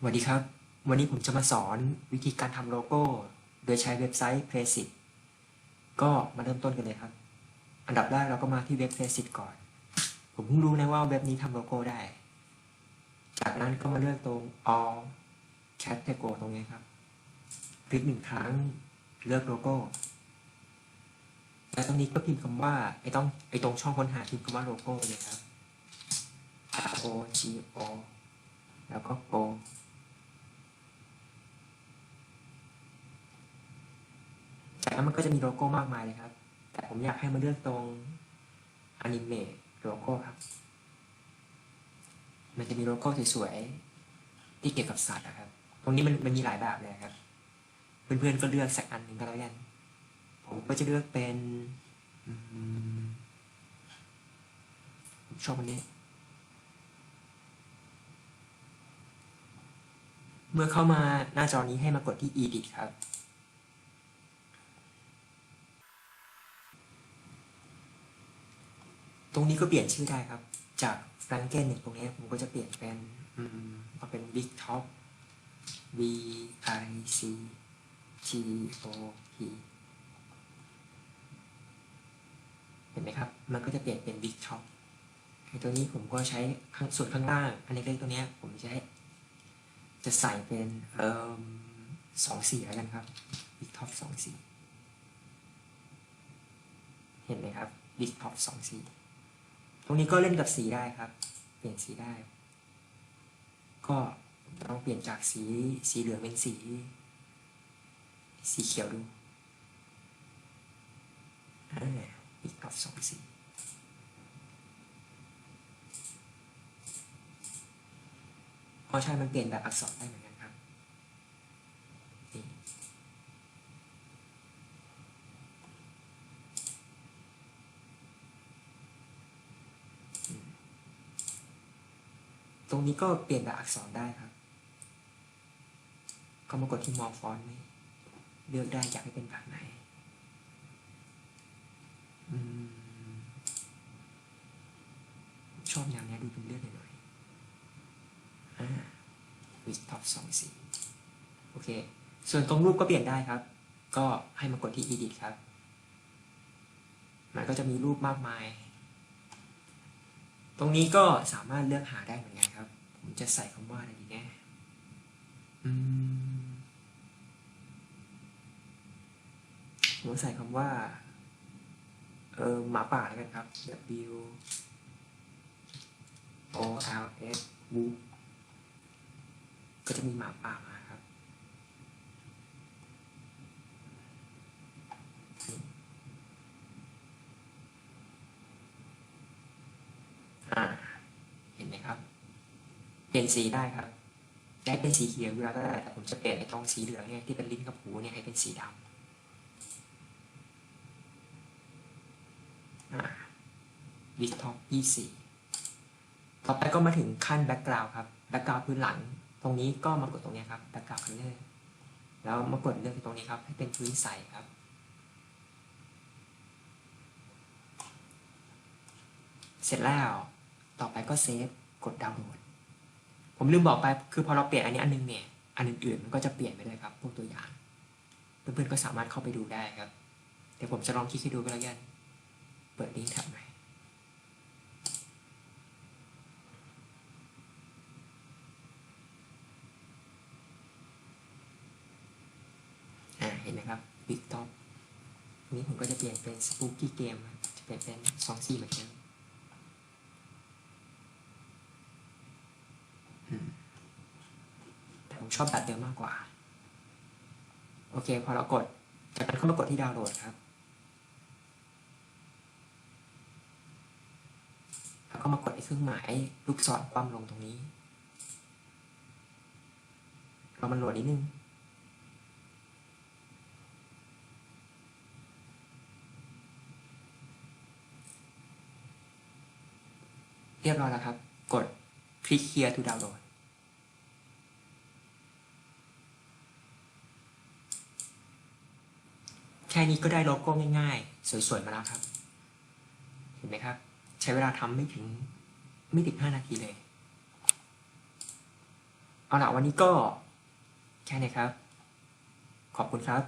สวัสดีครับ วันนี้ผมจะมาสอนวิธีการทำโลโก้ โดยใช้เว็บไซต์ p l a c i t ก็มาเริ่มต้นกันเลยครับ อันดับแรกเราก็มาที่เว็บ p l a c i t ก่อน ผมเพิ่งรู้นะว่าเว็บนี้ทำโลโก้ได้ จากนั้นก็มาเลือกตรง all category ตรงนี้ครับ คลิกหนึ่งครั้งเลือกโลโก้ แล้วตรงนี้ก็พิมพ์คำว่าไอ้ต้องไอ้ตรงช่องค้นหาพิมพ์คำว่าโลโก้เลยครับ R O G O แล้วก็ Go จากนั้นมันก็จะมีโลโก้มากมายเลยครับ แต่ผมอยากให้มาเลือกตรง Animate โลโก้ครับ มันจะมีโลโก้สวยๆที่เกี่ยวกับสัตว์นะครับ ตรงนี้มันมันมีหลายแบบเลยครับ เพื่อนๆก็เลือกสักอันหนึ่งก็แล้วกัน ผมก็จะเลือกเป็นชอบอันนี้ เมื่อเข้ามาหน้าจอนี้ให้มากดที่ edit ครับ ตรงนี้ก็เปลี่ยนชื่อได้ครับ จาก f r a n k e n ตรงนี้ผมก็จะเปลี่ยนเป็นมาเป็น Big Top B I C T O P เห็นไหมครับ มันก็จะเปลี่ยนเป็น Big Top ไอ้ตัวนี้ผมก็ใช้ส่วนข้างล่าง อันเล็กๆตัวนี้ผมจะให้จะใส่เป็นเอ่อสองสีแล้วกันครับ Big Top สองสี เห็นไหมครับ Big Top สองสี ตรงนี้ก็เล่นกับสีได้ครับ เปลี่ยนสีได้ ก็ลองเปลี่ยนจากสีสีเหลืองเป็นสี สีเขียวดูอ่า Big Top สองสีเพราะใช่มันเปลี่ยนแบบอักษรได้เหมือนกันอืม ตรงนี้ก็เปลี่ยนแบบอักษรได้ครับ ก็มากดที่มอฟอนต์นี่เลือกได้อยากให้เป็นแบบไหนอชอบแนวเนี้ดูเป็นเลือดหน่อยๆอ่าวิดท็อปสองสีโอเค ส่วนตรงรูปก็เปลี่ยนได้ครับ ก็ให้มากดที่ edit ครับ มันก็จะมีรูปมากมาย ตรงนี้ก็สามารถเลือกหาได้เหมือนกันครับ ผมจะใส่คำว่าอะไรดีน่อืมผมใส่คำว่า เออหมาป่าแล้วกันครับ W O L S W ก็จะมีหมาป่ามาครับ อ่า เห็นไหมครับ เปลี่ยนสีได้ครับได้เป็นสีเขียวอยู่แล้วก็ได้แต่ผมจะเปลี่ยนในตรงสีเหลืองเนี่ยที่เป็นลิ้นกับหูเนี่ยให้เป็นสีดำอ่าวิกท็อปยี่สี่ต่อไปก็มาถึงขั้นแบ็กกราวด์ครับแบ็กกราวด์พื้นหลัง ตรงนี้ก็มากดตรงนี้ครับแบ็กกราวด์คัลเลอร์แล้วมากดเลือกตรงนี้ครับ ให้เป็นพื้นใสครับ เสร็จแล้ว ต่อไปก็เซฟกดดาวน์โหลด ผมลืมบอกไปคือพอเราเปลี่ยนอันนี้อันนึงเนี่ย อันอื่นๆมันก็จะเปลี่ยนไปเลยครับ พวกตัวอย่าง เพื่อนๆก็สามารถเข้าไปดูได้ครับ เดี๋ยวผมจะลองคลิกให้ดูก็แล้วกัน เปิดลิงก์แท็บใหม่อ่าเห็นไหมครับ Big Top อันนี้ผมก็จะเปลี่ยนเป็น Spooky Game ครับจะเปลี่ยนเป็นสองสี่เหมือนเดิมอืมแต่ ผมชอบแบบเดิมมากกว่า โอเค พอเรากด จากนั้นก็มากดที่ดาวน์โหลดครับแล้วก็มากดไอ้เครื่องหมายลูกศรความลงตรงนี้เรามันโหลดนิดนึงเรียบร้อยแล้วครับ กด click here to download แค่นี้ก็ได้โลโก้ง่ายๆ สวยๆ มาแล้วครับ เห็นไหมครับ ใช้เวลาทำไม่ถึงไม่ถึง 5 นาทีเลย เอาละวันนี้ก็แค่นี้ครับ ขอบคุณครับ